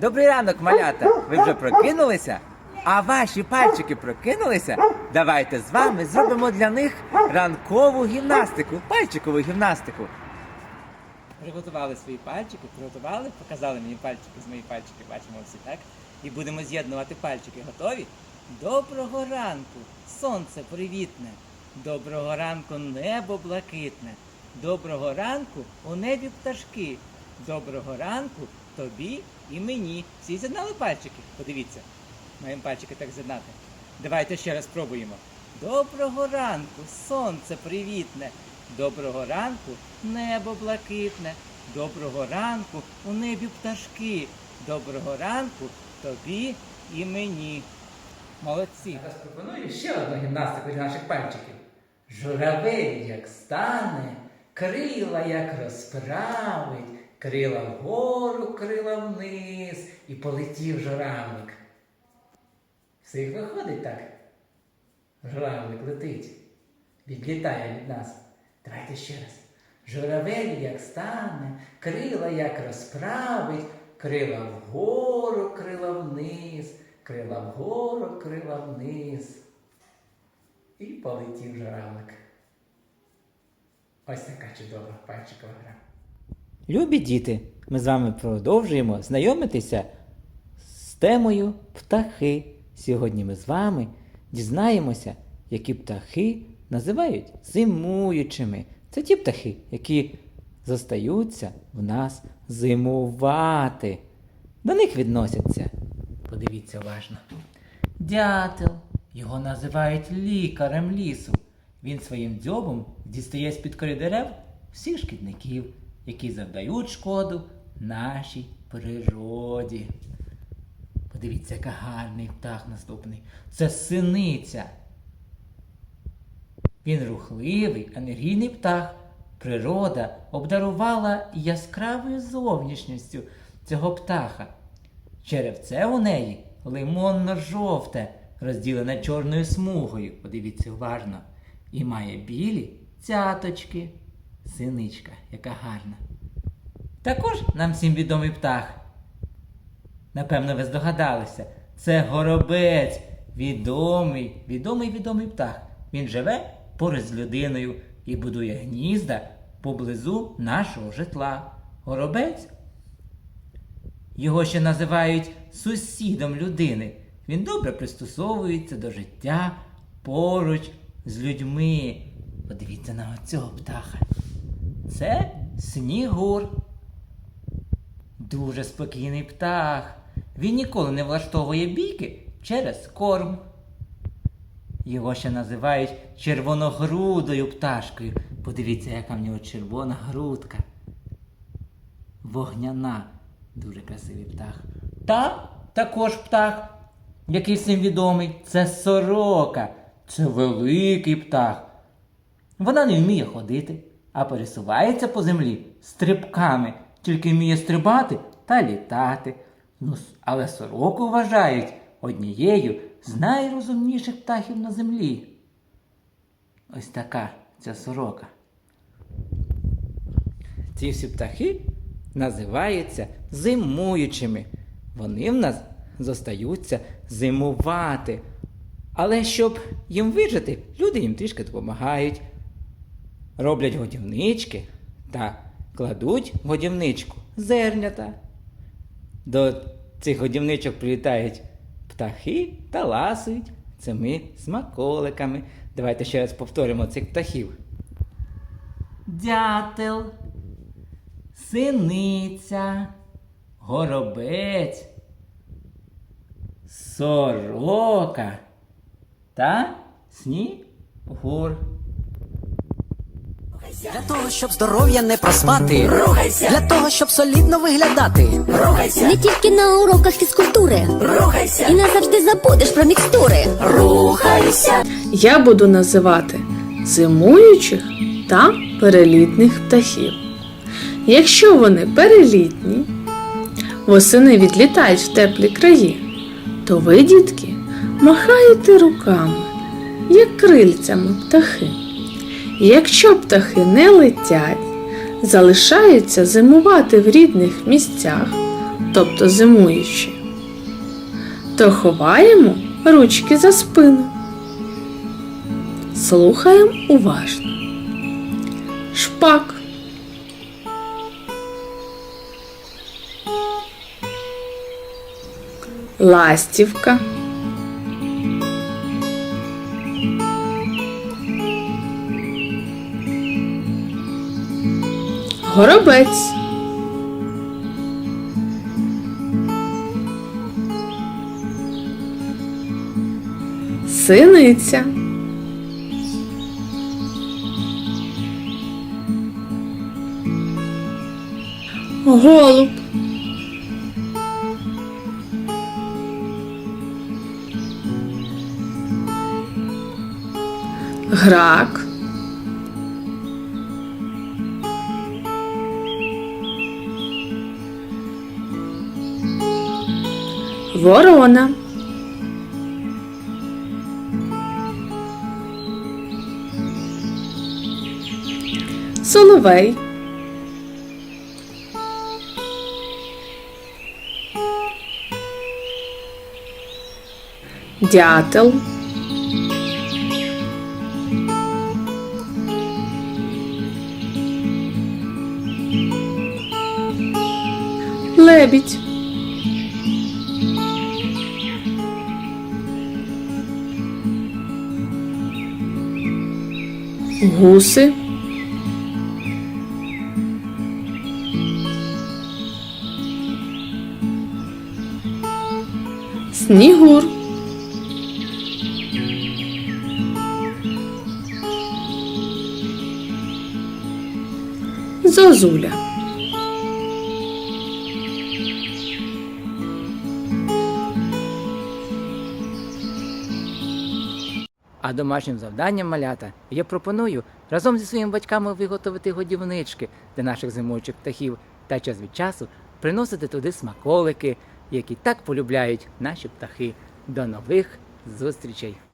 Добрий ранок, малята! Ви вже прокинулися? А ваші пальчики прокинулися? Давайте з вами зробимо для них ранкову гімнастику, пальчикову гімнастику. Приготували свої пальчики, приготували, показали мені пальчики з мої пальчики, бачимо всі, так? І будемо з'єднувати пальчики. Готові? Доброго ранку! Сонце привітне! Доброго ранку, небо блакитне! Доброго ранку у небі пташки! Доброго ранку тобі і мені. Всі з'єднали пальчики? Подивіться. Маємо пальчики так з'єднати. Давайте ще раз спробуємо. Доброго ранку, сонце привітне. Доброго ранку, небо блакитне. Доброго ранку у небі пташки. Доброго ранку тобі і мені. Молодці. Зараз пропоную ще одну гімнастику для наших пальчиків. Журавель як стане, крила як розправить, крила вгору, крила вниз, і полетів журавлик. Всіх виходить так. Журавлик летить, відлітає від нас. Давайте ще раз. Журавель як стане, крила як розправить, крила вгору, крила вниз, крила вгору, крила вниз. І полетів журавлик. Ось така чудова пальчикова гра. Любі діти, ми з вами продовжуємо знайомитися з темою птахи. Сьогодні ми з вами дізнаємося, які птахи називають зимуючими. Це ті птахи, які зостаються в нас зимувати. До них відносяться. Подивіться уважно. Дятел. Його називають лікарем лісу. Він своїм дзьобом дістає з-під кори дерев всіх шкідників, які завдають шкоду нашій природі. Подивіться, який гарний птах наступний. Це синиця. Він рухливий, енергійний птах. Природа обдарувала яскравою зовнішністю цього птаха. Черевце у неї лимонно-жовте, розділене чорною смугою. Подивіться уважно. І має білі цяточки. Синичка, яка гарна. Також нам всім відомий птах. Напевно, ви здогадалися. Це горобець, відомий, відомий відомий птах. Він живе поруч з людиною і будує гнізда поблизу нашого житла. Горобець. Його ще називають сусідом людини. Він добре пристосовується до життя поруч з людьми. Подивіться на оцього птаха. Це снігур. Дуже спокійний птах. Він ніколи не влаштовує бійки через корм. Його ще називають червоногрудою пташкою. Подивіться, яка в нього червона грудка. Вогняна. Дуже красивий птах. Та також птах, який всім відомий, це сорока. Це великий птах. Вона не вміє ходити, а пересувається по землі стрибками, тільки вміє стрибати та літати. Ну, але сороку вважають однією з найрозумніших птахів на землі. Ось така ця сорока. Ці всі птахи називаються зимуючими. Вони в нас зостаються зимувати. Але щоб їм вижити, люди їм трішки допомагають. Роблять годівнички та кладуть в годівничку зернята. До цих годівничок прилітають птахи та ласують цими смаколиками. Давайте ще раз повторимо цих птахів. Дятел, синиця, горобець, сорока та снігур. Для того, щоб здоров'я не проспати, Рухайся! для того, щоб солідно виглядати, Рухайся! Не тільки на уроках фізкультури. Рухайся! І назавжди забудеш про мікстури. Рухайся! я буду називати зимуючих та перелітних птахів. Якщо вони перелітні, восени відлітають в теплі краї, то ви, дітки, махаєте руками, як крильцями птахи. Якщо птахи не летять, залишаються зимувати в рідних місцях, тобто зимуючі, то ховаємо ручки за спину. Слухаємо уважно. Шпак. Ластівка. Горобець. Синиця. Голуб. Грак. Ворона. Соловей. Дятел. Лебідь. Гуси. Снігур. Зозуля. А домашнім завданням малята я пропоную разом зі своїми батьками виготовити годівнички для наших зимуючих птахів та час від часу приносити туди смаколики, які так полюбляють наші птахи. До нових зустрічей!